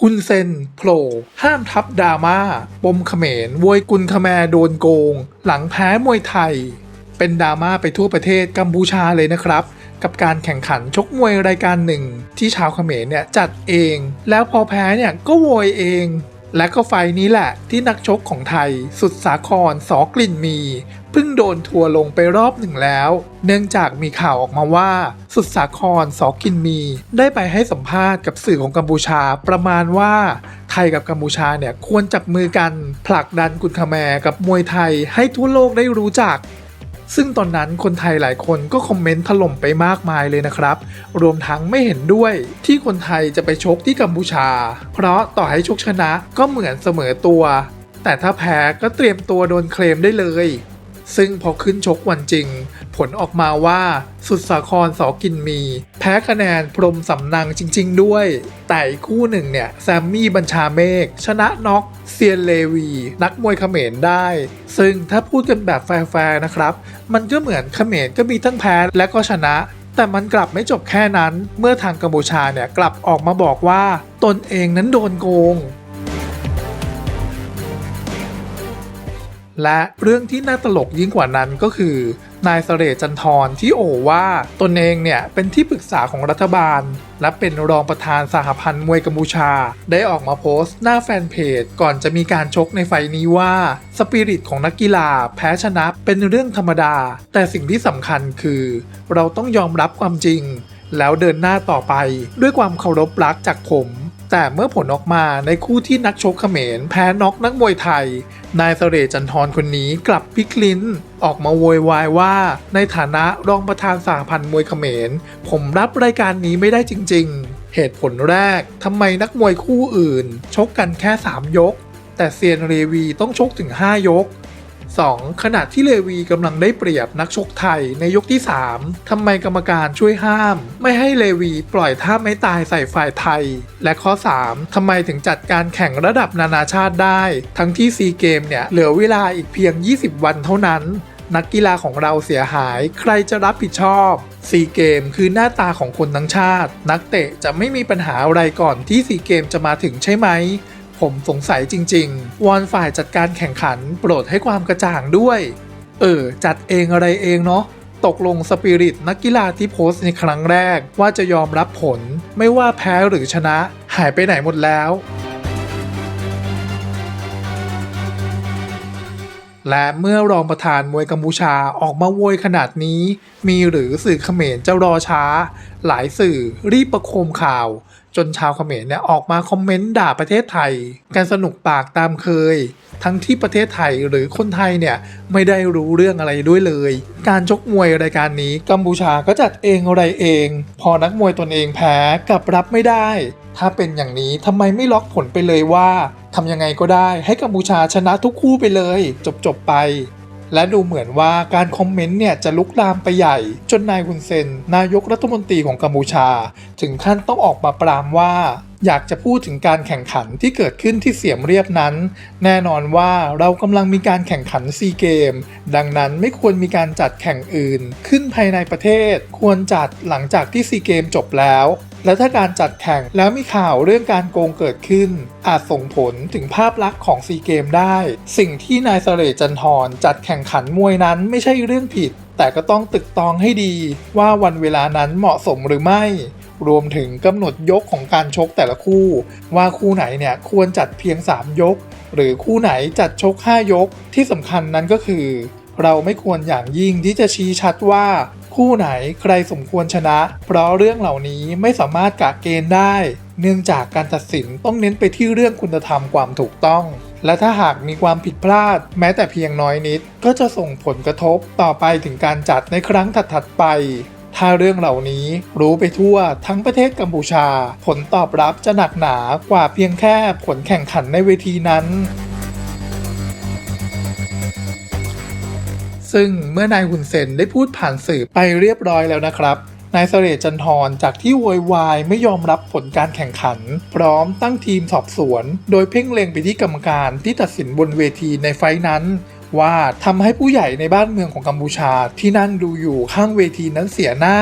ฮุนเซนโผล่ห้ามทับดราม่าปมเขมรโวยกุลคแมโดนโกง หลังแพ้มวยไทย เป็นดราม่าไปทั่วประเทศกัมพูชาเลยนะครับ กับการแข่งขันชกมวยรายการหนึ่ง ที่ชาวเขมรเนี่ยจัดเอง แล้วพอแพ้เนี่ยก็โวยเอง และก็ไฟล์นี้แหละที่นักชกของไทย สุดสาครสอกลิ่นมี พิ่งโดนทัวร์ลงไปรอบหนึ่งแล้ว เนื่องจากมีข่าวออกมาว่า สุดสาครสอกินมี ได้ไปให้สัมภาษณ์กับสื่อของกัมพูชาประมาณว่า ไทยกับกัมพูชาเนี่ยควรจับมือกัน ผลักดันกุนคาแมกับมวยไทยให้ทั่วโลกได้รู้จัก ซึ่งตอนนั้นคนไทยหลายคนก็คอมเมนต์ถล่มไปมากมายเลยนะครับ รวมทั้งไม่เห็นด้วยที่คนไทยจะไปชกที่กัมพูชา เพราะต่อให้ชกชนะก็เหมือนเสมอตัว แต่ถ้าแพ้ก็เตรียมตัวโดนเคลมได้เลย ซึ่งพอขึ้นชกวันจริง ผลออกมาว่าสุดสาครสอกินมี แพ้คะแนนพรมสำนังจริง ๆ ด้วย แต่อีกคู่หนึ่งเนี่ย แซมมี่บัญชาเมฆชนะน็อกเซียนเลวี นักมวยเขมรได้ ซึ่งถ้าพูดกันแบบแฟร์ๆนะครับ มันก็เหมือนเขมรก็มีทั้งแพ้และก็ชนะแต่มันกลับไม่จบแค่นั้น เมื่อทางกัมพูชาเนี่ยกลับออกมาบอกว่า ตนเองนั้นโดนโกง และเรื่องที่น่าตลกยิ่งกว่านั้นก็คือนายสเสเรจันทร์ที่โอว่าตนเองเนี่ยเป็นที่ปรึกษาของรัฐบาล และเป็นรองประธานสหพันธ์มวยกัมพูชา ได้ออกมาโพสต์หน้าแฟนเพจ ก่อนจะมีการชกในไฟนี้ว่า สปิริตของนักกีฬาแพ้ชนะเป็นเรื่องธรรมดา แต่สิ่งที่สำคัญคือ เราต้องยอมรับความจริง แล้วเดินหน้าต่อไปด้วยความเคารพรักจากผม แต่เมื่อผลออกมาในคู่ที่นักชกเขมรแพ้น็อกนักมวยไทย นายเสเรจันทรคนนี้กลับพลิกลิ้น ออกมาโวยวายว่า ในฐานะรองประธานสหพันธ์มวยเขมร ผมรับรายการนี้ไม่ได้จริง ๆ เหตุผลแรกทำไมนักมวยคู่อื่น ชกกันแค่ 3 ยก แต่เซียนเรวีต้องชกถึง 5 ยก 2. ขณะที่เลวีกำลังได้เปรียบนักชกไทยในยกที่ 3 ทำไมกรรมการช่วยห้าม ไม่ให้เลวีปล่อยท่าไม่ตายใส่ฝ่ายไทย และข้อ 3. ทำไมถึงจัดการแข่งระดับนานาชาติได้ ทั้งที่ซีเกมเนี่ยเหลือเวลาอีกเพียง 20 วันเท่านั้น นักกีฬาของเราเสียหาย ใครจะรับผิดชอบซีเกมคือหน้าตาของคนทั้งชาติ นักเตะจะไม่มีปัญหาอะไรก่อนที่ซีเกมจะมาถึงใช่ไหม ผมสงสัยจริง ๆ วอนฝ่ายจัดการแข่งขันโปรดให้ความกระจ่างด้วย เออ จัดเองอะไรเองเนาะตกลงสปิริตนักกีฬาที่โพสต์ในครั้งแรกว่าจะยอมรับผล ไม่ว่าแพ้หรือชนะหายไปไหนหมดแล้ว และเมื่อรองประธานมวยกัมพูชาออกมาโวยขนาดนี้ มีหรือสื่อเขมรจะรอช้า หลายสื่อรีบประโคมข่าว จนชาวเขมรเนี่ยออกมาคอมเมนต์ด่าประเทศไทยกันสนุกปากตามเคย ทั้งที่ประเทศไทยหรือคนไทยเนี่ยไม่ได้รู้เรื่องอะไรด้วยเลย การชกมวยรายการนี้กัมพูชาก็จัดเองอะไรเอง พอนักมวยตนเองแพ้กลับรับไม่ได้ ถ้าเป็นอย่างนี้ทำไมไม่ล็อกผลไปเลยว่าทำยังไงก็ได้ให้กัมพูชาชนะทุกคู่ไปเลย จบจบๆไป และดูเหมือนว่าการคอมเมนต์เนี่ยจะลุกลามไปใหญ่ จนนายฮุนเซน นายกรัฐมนตรีของกัมพูชา ถึงขั้นต้องออกมาปรามว่า อยากจะพูดถึงการแข่งขันที่เกิดขึ้นที่เสียมเรียบนั้น แน่นอนว่าเรากำลังมีการแข่งขันซีเกม ดังนั้นไม่ควรมีการจัดแข่งอื่น ขึ้นภายในประเทศ ควรจัดหลังจากที่ซีเกมจบแล้ว และถ้าการจัดแข่งแล้วมีข่าวเรื่องการโกงเกิดขึ้น อาจส่งผลถึงภาพลักษณ์ของซีเกมได้ สิ่งที่นายเสเรจันทรจัดแข่งขันมวยนั้นไม่ใช่เรื่องผิด แต่ก็ต้องตึกตองให้ดีว่าวันเวลานั้นเหมาะสมหรือไม่รวมถึงกำหนดยกของการชกแต่ละคู่ ว่าคู่ไหนเนี่ยควรจัดเพียง 3 ยก หรือคู่ไหนจัดชก 5 ยก ที่สำคัญนั้นก็คือ เราไม่ควรอย่างยิ่งที่จะชี้ชัดว่า คู่ไหนใครสมควรชนะ เพราะเรื่องเหล่านี้ไม่สามารถกะเกณฑ์ได้ เนื่องจากการตัดสินต้องเน้นไปที่เรื่องคุณธรรมความถูกต้อง และถ้าหากมีความผิดพลาด แม้แต่เพียงน้อยนิด ก็จะส่งผลกระทบต่อไปถึงการจัดในครั้งถัดๆไปถ้าเรื่องเหล่านี้รู้ไปทั่วทั้งประเทศกัมพูชา ผลตอบรับจะหนักหนากว่าเพียงแค่ผลแข่งขันในเวทีนั้น ซึ่งเมื่อนายหุนเซนได้พูดผ่านสื่อไปเรียบร้อยแล้วนะครับนายเสเรจันทรจากที่โวยวายไม่ยอมรับผลการแข่งขัน พร้อมตั้งทีมสอบสวน โดยเพ่งเล็งไปที่กรรมการที่ตัดสินบนเวทีในไฟนั้น ว่าทำให้ผู้ใหญ่ในบ้านเมืองของกัมพูชาที่นั่งดูอยู่ข้างเวทีนั้นเสียหน้า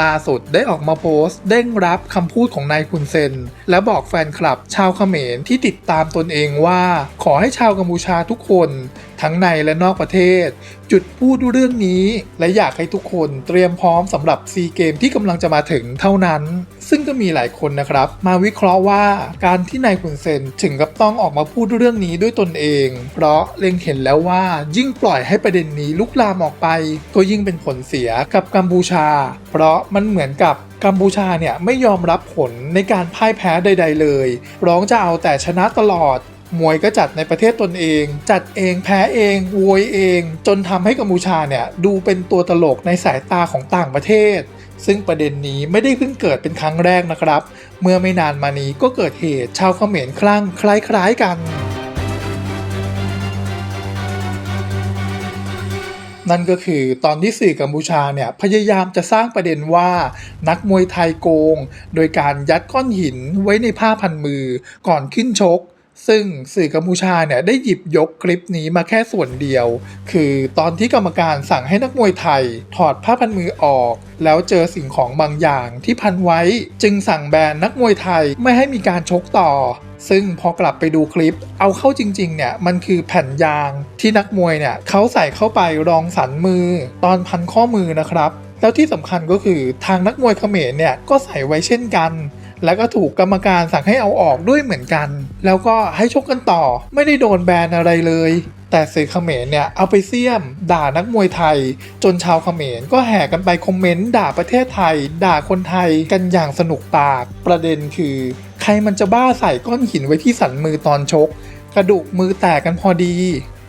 ล่าสุดได้ออกมาโพสต์เด้งรับคำพูดของนายคุนเซน และบอกแฟนคลับชาวเขมรที่ติดตามตนเองว่า ขอให้ชาวกัมพูชาทุกคน ทั้งในและนอกประเทศ จุดพูดเรื่องนี้ และอยากให้ทุกคนเตรียมพร้อมสำหรับซีเกมที่กำลังจะมาถึงเท่านั้น ซึ่งก็มีหลายคนนะครับ มาวิเคราะห์ว่าการที่นายคุนเซนถึงกับต้องออกมาพูดเรื่องนี้ด้วยตนเอง เพราะเล็งเห็นแล้วว่ายิ่งปล่อยให้ประเด็นนี้ลุกลามออกไป ก็ยิ่งเป็นผลเสียกับกัมพูชา เพราะมันเหมือนกับกัมพูชาเนี่ยไม่ยอมรับผลในการพ่ายแพ้ใด ๆ เลย ร้องจะเอาแต่ชนะตลอด มวยก็จัดในประเทศตนเอง จัดเองแพ้เองโวยเอง จนทำให้กัมพูชาเนี่ยดูเป็นตัวตลกในสายตาของต่างประเทศ ซึ่งประเด็นนี้ไม่ได้เพิ่งเกิดเป็นครั้งแรกนะครับ เมื่อไม่นานมานี้ก็เกิดเหตุชาวเขมรคลั่งคล้ายๆกันนั่นก็คือตอนที่สื่อกัมพูชาเนี่ยพยายามจะสร้างประเด็นว่านักมวยไทยโกง โดยการยัดก้อนหินไว้ในผ้าพันมือก่อนขึ้นชก ซึ่งสื่อกัมพูชาเนี่ยได้หยิบยกคลิปนี้มาแค่ส่วนเดียว คือตอนที่กรรมการสั่งให้นักมวยไทย ถอดผ้าพันมือออก แล้วเจอสิ่งของบางอย่างที่พันไว้ จึงสั่งแบนนักมวยไทยไม่ให้มีการชกต่อ ซึ่งพอกลับไปดูคลิป เอาเข้าจริงๆเนี่ยมันคือแผ่นยางที่นักมวยเนี่ยเขาใส่เข้าไปรองสันมือ ตอนพันข้อมือนะครับ แล้วที่สำคัญก็คือทางนักมวยเขมรเนี่ยก็ใส่ไว้เช่นกัน แล้วก็ถูกกรรมการสั่งให้เอาออกด้วยเหมือนกัน แล้วก็ให้ชกกันต่อ ไม่ได้โดนแบนอะไรเลย แต่สื่อเขมรเนี่ยเอาไปเสี่ยม ด่านักมวยไทย จนชาวเขมรก็แห่กันไปคอมเมนต์ด่าประเทศไทย ด่าคนไทยกันอย่างสนุกปาก ประเด็นคือ ใครมันจะบ้าใส่ก้อนหินไว้ที่สันมือตอนชก กระดูกมือแตกกันพอดี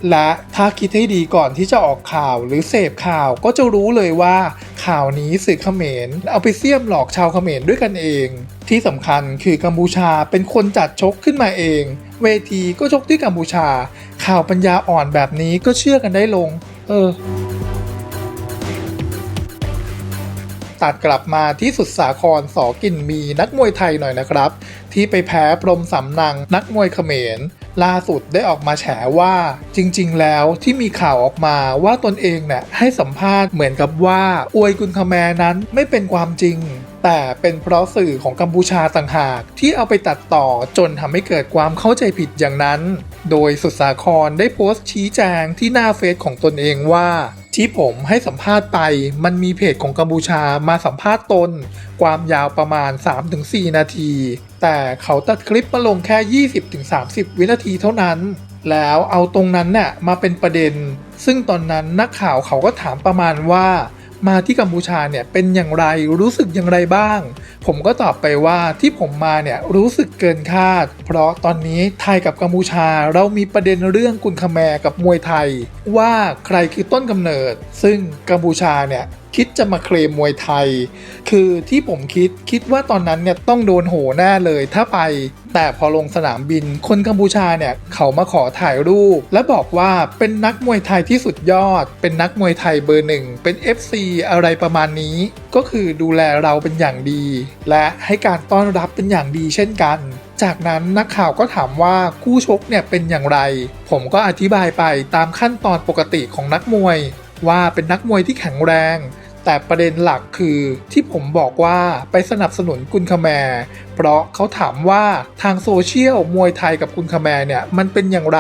และถ้าคิดให้ดีก่อนที่จะออกข่าวหรือเสพข่าวก็จะรู้เลยว่าข่าวนี้สื่อเขมรเอาไปเสี่ยมหลอกชาวเขมรด้วยกันเอง ที่สำคัญคือกัมพูชาเป็นคนจัดชกขึ้นมาเอง เวทีก็ชกที่กัมพูชา ข่าวปัญญาอ่อนแบบนี้ก็เชื่อกันได้ลง เออ ตัดกลับมาที่สุดสาครสอกินมีนักมวยไทยหน่อยนะครับ ที่ไปแพ้พรมสำนังนักมวยเขมร ล่าสุดได้ออกมาแฉว่าจริง ๆ แล้วที่มีข่าวออกมาว่าตนเองเนี่ยให้สัมภาษณ์เหมือนกับว่าอวยกุนคแมนั้นไม่เป็นความจริง แต่เป็นเพราะสื่อของกัมพูชาต่างหาก ที่เอาไปตัดต่อจนทำให้เกิดความเข้าใจผิดอย่างนั้น โดยสุดสาครได้โพสต์ชี้แจงที่หน้าเฟซของตนเองว่า ที่ผมให้สัมภาษณ์ไป มันมีเพจของกัมพูชามาสัมภาษณ์ตน ความยาวประมาณ 3-4 นาที แต่เขาตัดคลิปมาลงแค่ 20-30 วินาทีเท่านั้น แล้วเอาตรงนั้นน่ะมาเป็นประเด็น ซึ่งตอนนั้นนักข่าวเขาก็ถามประมาณว่า มาที่กัมพูชาเนี่ยเป็นอย่างไรรู้สึกอย่างไรบ้าง ผมก็ตอบไปว่าที่ผมมาเนี่ยรู้สึกเกินคาด เพราะตอนนี้ไทยกับกัมพูชาเรามีประเด็นเรื่องกุนคาแมกับมวยไทย ว่าใครคือต้นกำเนิด ซึ่งกัมพูชาเนี่ย คิดจะมาเคลมมวยไทย คือที่ผมคิดคิดว่าตอนนั้นเนี่ยต้องโดนโหแน่เลยถ้าไป แต่พอลงสนามบิน คนกัมพูชาเนี่ยเขามาขอถ่ายรูป และบอกว่าเป็นนักมวยไทยที่สุดยอด เป็นนักมวยไทยเบอร์หนึ่งเป็น FC อะไรประมาณนี้ ก็คือดูแลเราเป็นอย่างดี และให้การต้อนรับเป็นอย่างดีเช่นกันจากนั้นนักข่าวก็ถามว่าคู่ชกเนี่ยเป็นอย่างไร ผมก็อธิบายไปตามขั้นตอนปกติของนักมวย ว่าเป็นนักมวยที่แข็งแรง แต่ประเด็นหลักคือที่ผมบอกว่าไปสนับสนุนกุนคาแมร์เพราะเขาถามว่าทางโซเชียลมวยไทยกับกุนคาแมร์เนี่ยมันเป็นอย่างไร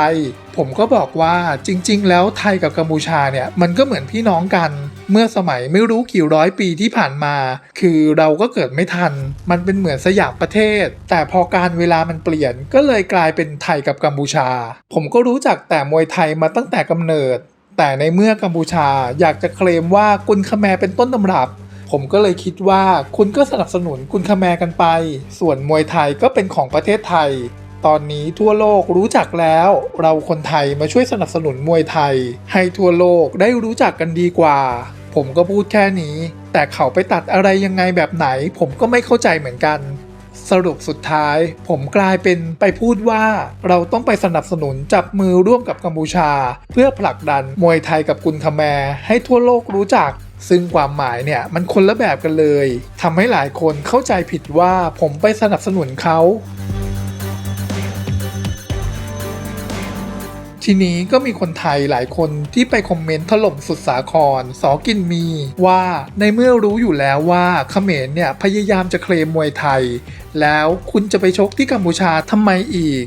ผมก็บอกว่าจริง ๆ แล้วไทยกับกัมพูชาเนี่ยมันก็เหมือนพี่น้องกัน เมื่อสมัยไม่รู้กี่ร้อยปีที่ผ่านมา คือเราก็เกิดไม่ทัน มันเป็นเหมือนสยามประเทศ แต่พอการเวลามันเปลี่ยนก็เลยกลายเป็นไทยกับกัมพูชา ผมก็รู้จักแต่มวยไทยมาตั้งแต่กำเนิด แต่ในเมื่อกัมพูชาอยากจะเคลมว่ากุนคแมเป็นต้นตำรับ ผมก็เลยคิดว่าคุณก็สนับสนุนกุนคแมกันไป ส่วนมวยไทยก็เป็นของประเทศไทย ตอนนี้ทั่วโลกรู้จักแล้ว เราคนไทยมาช่วยสนับสนุนมวยไทย ให้ทั่วโลกได้รู้จักกันดีกว่า ผมก็พูดแค่นี้ แต่เขาไปตัดอะไรยังไงแบบไหน ผมก็ไม่เข้าใจเหมือนกัน สรุปสุดท้าย ผมกลายเป็นไปพูดว่าเราต้องไปสนับสนุนจับมือร่วมกับกัมพูชา เพื่อผลักดันมวยไทยกับกุนคาแมให้ทั่วโลกรู้จักซึ่งความหมายเนี่ยมันคนละแบบกันเลยทำให้หลายคนเข้าใจผิดว่าผมไปสนับสนุนเขา ทีนี้ก็มีคนไทยหลายคนที่ไปคอมเมนต์ถล่มสุดสาครสอกินมี ว่าในเมื่อรู้อยู่แล้วว่าเขมรเนี่ยพยายามจะเคลมมวยไทย แล้วคุณจะไปชกที่กัมพูชาทำไมอีก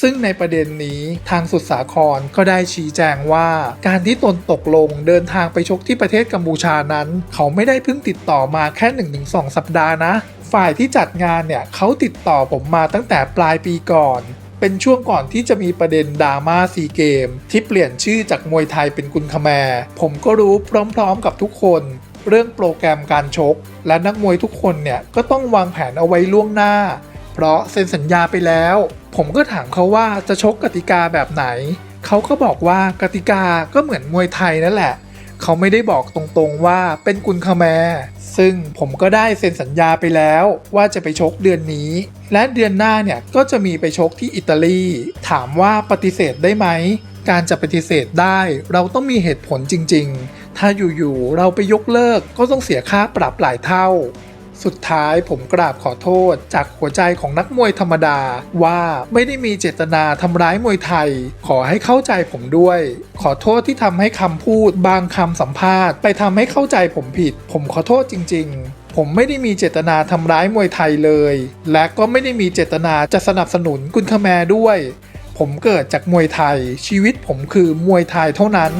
ซึ่งในประเด็นนี้ทางสุดสาครก็ได้ชี้แจงว่า การที่ตนตกลงเดินทางไปชกที่ประเทศกัมพูชานั้น เขาไม่ได้เพิ่งติดต่อมาแค่ 1-2 สัปดาห์นะ ฝ่ายที่จัดงานเนี่ยเขาติดต่อผมมาตั้งแต่ปลายปีก่อน เป็นช่วงก่อนที่จะมีประเด็นดราม่าซีเกม ที่เปลี่ยนชื่อจากมวยไทยเป็นกุนคแมร์ผมก็รู้พร้อมๆกับทุกคน เรื่องโปรแกรมการชก และนักมวยทุกคนเนี่ยก็ต้องวางแผนเอาไว้ล่วงหน้า เพราะเซ็นสัญญาไปแล้ว ผมก็ถามเขาว่าจะชกกติกาแบบไหน เขาก็บอกว่ากติกาก็เหมือนมวยไทยนั่นแหละ เขาไม่ได้บอกตรงๆว่าเป็นกุนคาแมร์ซึ่งผมก็ได้เซ็นสัญญาไปแล้วว่าจะไปชกเดือนนี้ และเดือนหน้าเนี่ยก็จะมีไปชกที่อิตาลี ถามว่าปฏิเสธได้ไหม การจะปฏิเสธได้ เราต้องมีเหตุผลจริง ๆ ถ้าอยู่ๆเราไปยกเลิกก็ต้องเสียค่าปรับหลายเท่า สุดท้ายผมกราบขอโทษ จากหัวใจของนักมวยธรรมดา ว่าไม่ได้มีเจตนาทำร้ายมวยไทย ขอให้เข้าใจผมด้วย ขอโทษที่ทำให้คำพูด บางคำสัมภาษณ์ ไปทำให้เข้าใจผมผิด ผมขอโทษจริง ๆผมไม่ได้มีเจตนาทำร้ายมวยไทยเลย และก็ไม่ได้มีเจตนาจะสนับสนุนกุนคแมรด้วย ผมเกิดจากมวยไทย ชีวิตผมคือมวยไทยเท่านั้น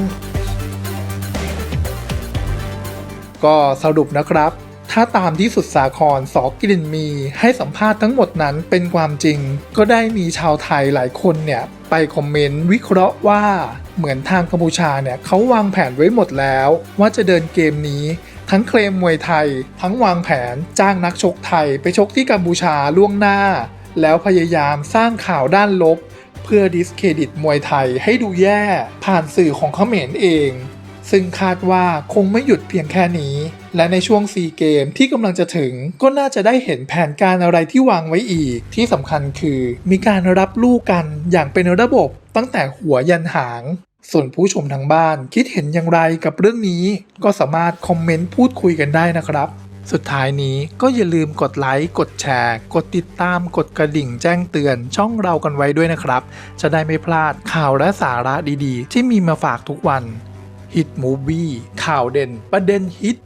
ก็สรุปนะครับ ถ้าตามที่สุดสาครสอกลิ่นมีให้สัมภาษณ์ทั้งหมดนั้นเป็นความจริง ก็ได้มีชาวไทยหลายคนเนี่ยไปคอมเมนต์วิเคราะห์ว่าเหมือนทางกัมพูชาเนี่ยเขาวางแผนไว้หมดแล้ว ว่าจะเดินเกมนี้ ทั้งเคลมมวยไทย ทั้งวางแผนจ้างนักชกไทย ไปชกที่กัมพูชาล่วงหน้า แล้วพยายามสร้างข่าวด้านลบ เพื่อดิสเครดิตมวยไทยให้ดูแย่ ผ่านสื่อของเขมรเอง ซึ่งคาดว่าคงไม่หยุดเพียงแค่นี้ และในช่วงซีเกมที่กำลังจะถึงก็น่าจะได้เห็นแผนการอะไรที่วางไว้อีก ที่สำคัญคือมีการรับลูกกันอย่างเป็นระบบตั้งแต่หัวยันหาง ส่วนผู้ชมทางบ้านคิดเห็นอย่างไรกับเรื่องนี้ ก็สามารถคอมเมนต์พูดคุยกันได้นะครับสุดท้ายนี้ก็อย่าลืมกดไลค์ กดแชร์ กดติดตาม กดกระดิ่งแจ้งเตือนช่องเรากันไว้ด้วยนะครับ จะได้ไม่พลาดข่าวและสาระดีๆ ที่มีมาฝากทุกวัน ฮิตมูวี่ข่าวเด่น ประเด็นฮิต